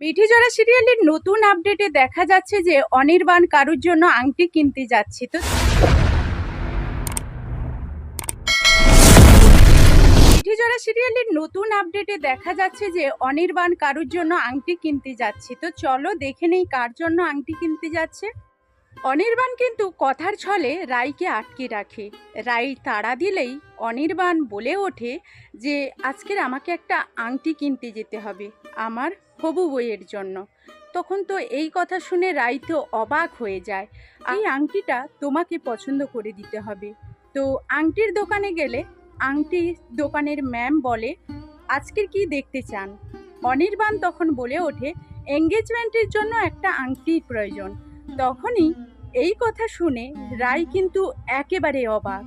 মিঠিজোড়া সিরিয়ালের নতুন আপডেটে দেখা যাচ্ছে যে অনির্বাণ কারুর জন্য আংটি কিনতে যাচ্ছে তো। মিঠিজোড়া সিরিয়ালের নতুন আপডেটে দেখা যাচ্ছে যে অনির্বাণ কারুর জন্য আংটি কিনতে যাচ্ছে তো। চলো দেখে নেই কার জন্য আংটি কিনতে যাচ্ছে। অনির্বাণ কিন্তু কথার ছলে রাইকে আটকে রাখে। রাই তাড়া দিলেই অনির্বাণ বলে ওঠে যে, আজকের আমাকে একটা আংটি কিনতে যেতে হবে, আমার হবু বইয়ের জন্য। তখন তো এই কথা শুনে রাই তো অবাক হয়ে যায়। এই আংটিটা তোমাকে পছন্দ করে দিতে হবে। তো আংটির দোকানে গেলে আংটি দোকানের ম্যাম বলে, আজকের কি দেখতে চান? অনির্বাণ তখন বলে ওঠে, এঙ্গেজমেন্টের জন্য একটা আংটির প্রয়োজন। তখনই এই কথা শুনে রাই কিন্তু একেবারে অবাক।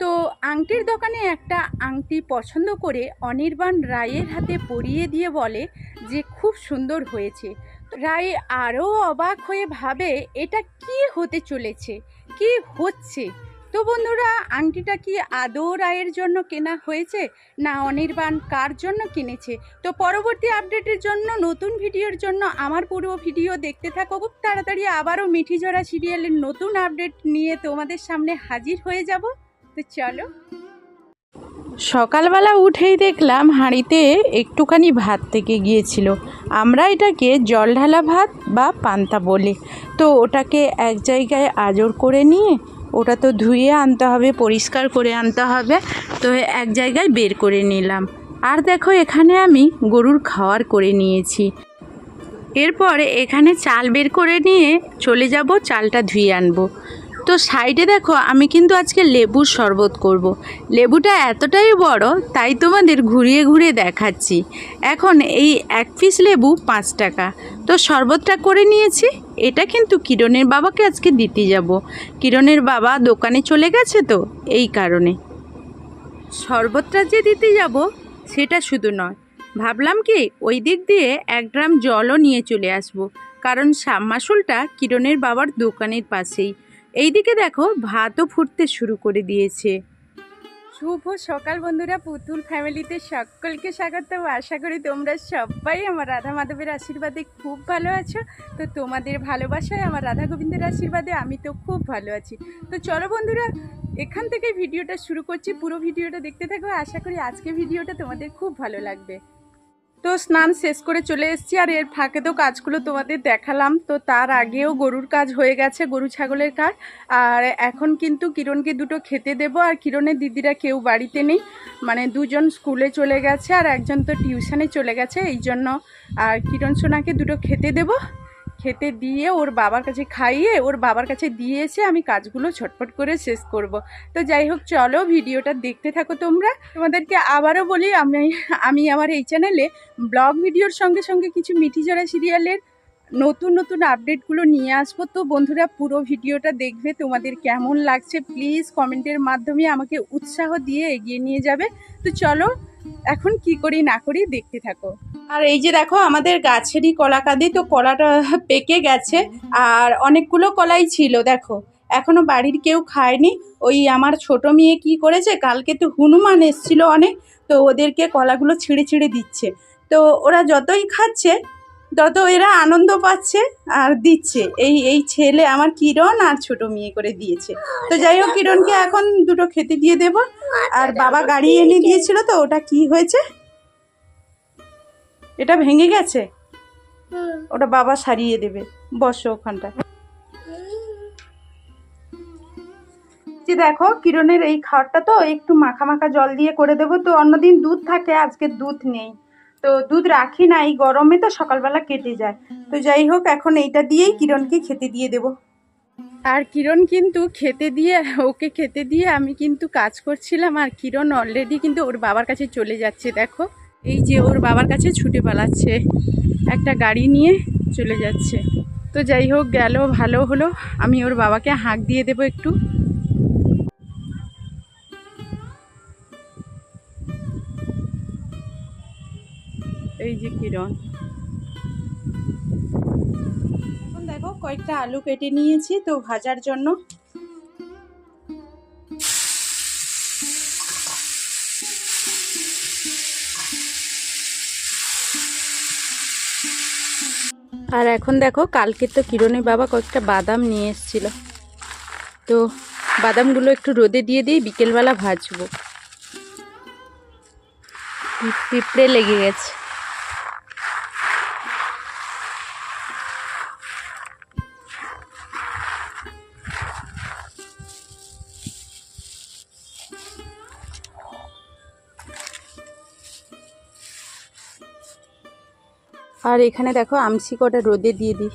তো আংটির দোকানে একটা আংটি পছন্দ করে অনির্বাণ রায়ের হাতে পরিয়ে দিয়ে বলে যে খুব সুন্দর হয়েছে। রায় আরও অবাক হয়ে ভাবে, এটা কি হতে চলেছে? কি হচ্ছে? তো বন্ধুরা, আংটিটা কি আদৌ রায়ের জন্য কেনা হয়েছে না অনির্বাণ কার জন্য কিনেছে? তো পরবর্তী আপডেটের জন্য, নতুন ভিডিওর জন্য আমার পুরো ভিডিও দেখতে থাকো। খুব তাড়াতাড়ি আবারও মিঠিঝরা সিরিয়ালের নতুন আপডেট নিয়ে তোমাদের সামনে হাজির হয়ে যাব। তো চলো। সকালবেলা উঠেই দেখলাম হাঁড়িতে একটুখানি ভাত থেকে গিয়েছিল। আমরা এটাকে জল ঢালা ভাত বা পান্তা বলি। তো ওটাকে এক জায়গায় আজর করে নিয়ে ওটা তো ধুয়ে আনতে হবে, পরিষ্কার করে আনতে হবে। তো এক জায়গায় বের করে নিলাম। আর দেখো, এখানে আমি গরুর খাওয়ার করে নিয়েছি। এরপর এখানে চাল বের করে নিয়ে চলে যাব, চালটা ধুয়ে আনব। তো সাইডে দেখো, আমি কিন্তু আজকে লেবুর শরবত করব। লেবুটা এতটাই বড়, তাই তোমাদের ঘুরিয়ে ঘুরিয়ে দেখাচ্ছি। এখন এই এক পিস লেবু পাঁচ টাকা। তো শরবতটা করে নিয়েছি, এটা কিন্তু কিরণের বাবাকে আজকে দিতে যাব। কিরণের বাবা দোকানে চলে গেছে তো, এই কারণে। শরবতটা যে দিতে যাব, সেটা শুধু নয়। ভাবলাম কি, ওই দিক দিয়ে এক গ্রাম জলও নিয়ে চলে আসব। কারণ সাবমাসুলটা কিরণের বাবার দোকানের পাশেই। এইদিকে দেখো ভাতও ফুটতে শুরু করে দিয়েছে। শুভ সকাল বন্ধুরা, পুতুল ফ্যামিলিতে সকলকে স্বাগত আশা করি তোমরা সবাই আমার রাধা মাধবের আশীর্বাদে খুব ভালো আছো। তো তোমাদের ভালোবাসায়, আমার রাধা গোবিন্দের আশীর্বাদে আমি তো খুব ভালো আছি। তো চলো বন্ধুরা, এখান থেকে ভিডিওটা শুরু করছি। পুরো ভিডিওটা দেখতে থাকো। আশা করি আজকে ভিডিওটা তোমাদের খুব ভালো লাগবে। তো স্নান শেষ করে চলে এসেছি আর এর ফাঁকে তো কাজগুলো তোমাদের দেখালাম। তো তার আগেও গরুর কাজ হয়ে গেছে, গরু ছাগলের কাজ। আর এখন কিন্তু কিরণকে দুটো খেতে দেব আর কিরণের দিদিরা কেউ বাড়িতে নেই। মানে দুজন স্কুলে চলে গেছে আর একজন তো টিউশনে চলে গেছে এই জন্য আর কিরণ সোনাকে দুটো খেতে দেব। খেতে দিয়ে ওর বাবার কাছে খাইয়ে, ওর বাবার কাছে দিয়ে এসে আমি কাজগুলো ছটফট করে শেষ করব। তো যাই হোক, চলো ভিডিওটা দেখতে থাকো তোমরা। তোমাদেরকে আবারও বলি, আমি আমি আমার এই চ্যানেলে ব্লগ ভিডিওর সঙ্গে সঙ্গে কিছু মিঠিজরা সিরিয়ালের নতুন নতুন আপডেটগুলো নিয়ে আসব। তো বন্ধুরা, পুরো ভিডিওটা দেখবে, তোমাদের কেমন লাগছে প্লিজ কমেন্টের মাধ্যমে আমাকে উৎসাহ দিয়ে এগিয়ে নিয়ে যাবে। তো চলো, এখন কি করি না করি দেখতে থাকো। আর এই যে দেখো, আমাদের গাছেরই কলা কাঁদি তো কলাটা পেকে গেছে, আর অনেকগুলো কলাই ছিল, দেখো। এখনও বাড়ির কেউ খায়নি। ওই আমার ছোট মেয়ে কি করেছে, কালকে তো হনুমান এসছিল অনেক, তো ওদেরকে কলাগুলো ছিঁড়ে ছিঁড়ে দিচ্ছে। তো ওরা যতই খাচ্ছে, তত এরা আনন্দ পাচ্ছে আর দিচ্ছে। এই এই ছেলে আমার কিরণ আর ছোট মেয়ে করে দিয়েছে। তো যাই হোক, কিরণকে এখন দুটো খেতে দিয়ে দেব। আর বাবা গাড়ি এনে দিয়েছিল তো, ওটা কি হয়েছে? এটা ভেঙে গেছে? ওটা বাবা সারিয়ে দেবে। বসো ওখানটা যে দেখো কিরণের এই খাবারটা তো একটু মাখা মাখা জল দিয়ে করে দেবো তো অন্যদিন দুধ থাকে আজকে দুধ নেই। তো দুধ রাখি না এই গরমে তো সকালবেলা কেটে যায়। তো যাই হোক এখন এইটা দিয়েই কিরণকে খেতে দিয়ে দেব। আর কিরণ কিন্তু খেতে দিয়ে ওকে খেতে দিয়ে আমি কিন্তু কাজ করছিলাম আর কিরণ অলরেডি কিন্তু ওর বাবার কাছে চলে যাচ্ছে দেখো। এই যে ওর বাবার কাছে ছুটে পালাচ্ছে, একটা গাড়ি নিয়ে চলে যাচ্ছে। তো যাই হোক, গেল, ভালো হলো। আমি ওর বাবাকে হাঁক দিয়ে দেবো একটু। এই যে কিরণ। দেখো, কয়েকটা আলু কেটে নিয়েছি তো ভাজার জন্য। আর এখন দেখো, কালকে তো কিরণের বাবা কয়েকটা বাদাম নিয়ে এসেছিল। তো বাদামগুলো একটু রোদে দিয়ে দিয়ে বিকেলবেলা ভাজবো। পিঁপড়ে লেগে গেছে। আর এখানে দেখো আমসি কটা রোদে দিয়ে দিই।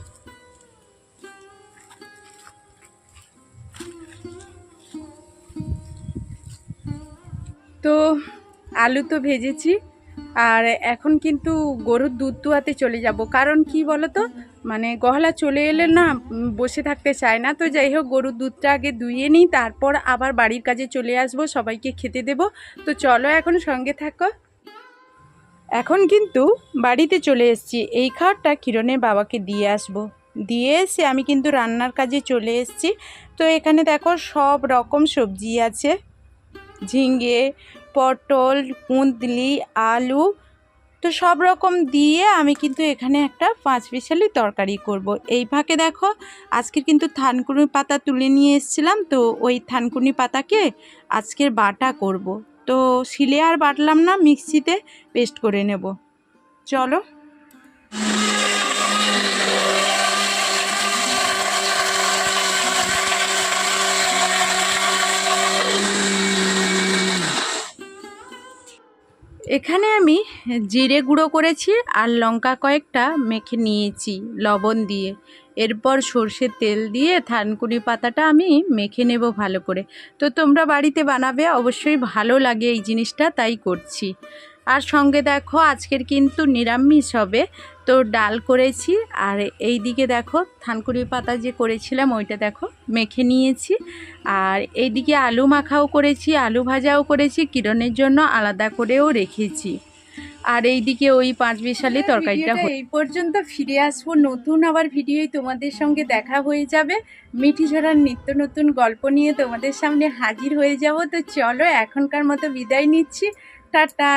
তো আলু তো ভেজেছি, আর এখন কিন্তু গরুর দুধ দুয়াতে চলে যাব। কারণ কি বলো তো মানে গহলা চলে এলে না বসে থাকতে চায় না। তো যাই হোক, গরুর দুধটা আগে দুইয়ে নিই, তারপর আবার বাড়ির কাজে চলে আসব, সবাইকে খেতে দেব। তো চলো এখন সঙ্গে থাকো। এখন কিন্তু বাড়িতে চলে এসেছি। এই খাবারটা কিরণের বাবাকে দিয়ে আসব। দিয়ে এসে আমি কিন্তু রান্নার কাজে চলে এসেছি। তো এখানে দেখো সব রকম সবজি আছে। ঝিঙে, পটল, কুঁদলি, আলু। তো সব রকম দিয়ে আমি কিন্তু এখানে একটা পাঁচ বিশালি তরকারি করব। এই ফাঁকে দেখো আজকের কিন্তু থানকুনি পাতা তুলে নিয়ে এসেছিলাম। তো ওই থানকুনি পাতাকে আজকের বাটা করব। তো শিলে আর বাটলাম না মিক্সিতে পেস্ট করে নেব। চলো। এখানে আমি জিরে গুঁড়ো করেছি আর লঙ্কা কয়েকটা মেখে নিয়েছি লবণ দিয়ে। এরপর সর্ষের তেল দিয়ে থানকুনি পাতাটা আমি মেখে নেব ভালো করে। তো তোমরা বাড়িতে বানাবে, অবশ্যই ভালো লাগে এই জিনিসটা, তাই করছি। আর সঙ্গে দেখো, আজকের কিন্তু নিরামিষ হবে। তো ডাল করেছি আর এই দিকে দেখো, থানকুনি পাতা যে করেছিলাম ওইটা দেখো, মেখে নিয়েছি। আর এইদিকে আলু মাখাও করেছি, আলু ভাজাও করেছি, কিরণের জন্য আলাদা করেও রেখেছি। আর এইদিকে ওই পাঁচ বিশালি তরকারিটা এই পর্যন্ত ফিরে আসব। নতুন আবার ভিডিওই তোমাদের সঙ্গে দেখা হয়ে যাবে। মিঠি ঝরার নিত্য নতুন গল্প নিয়ে তোমাদের সামনে হাজির হয়ে যাব। তো চলো এখনকার মতো বিদায় নিচ্ছি। টাটা!